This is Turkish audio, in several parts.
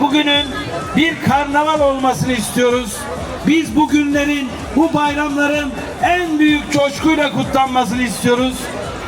Bugünün bir karnaval olmasını istiyoruz. Biz bu günlerin, bu bayramların en büyük coşkuyla kutlanmasını istiyoruz.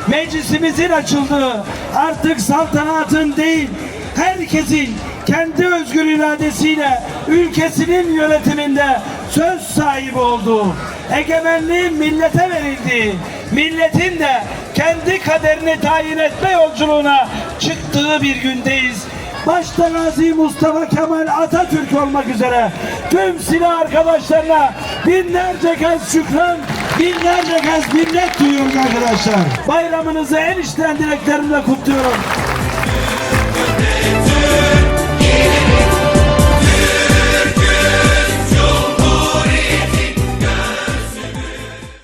Meclisimizin açıldığı artık saltanatın değil, herkesin kendi özgür iradesiyle ülkesinin yönetiminde söz sahibi olduğu, egemenliğin millete verildiği, milletin de kendi kaderini tayin etme yolculuğuna çıktığı bir gündeyiz. Başta Gazi Mustafa Kemal Atatürk olmak üzere tüm silah arkadaşlarına binlerce kez şükran, binlerce kez minnet duyuyoruz arkadaşlar. Bayramınızı en içten dileklerimle kutluyorum.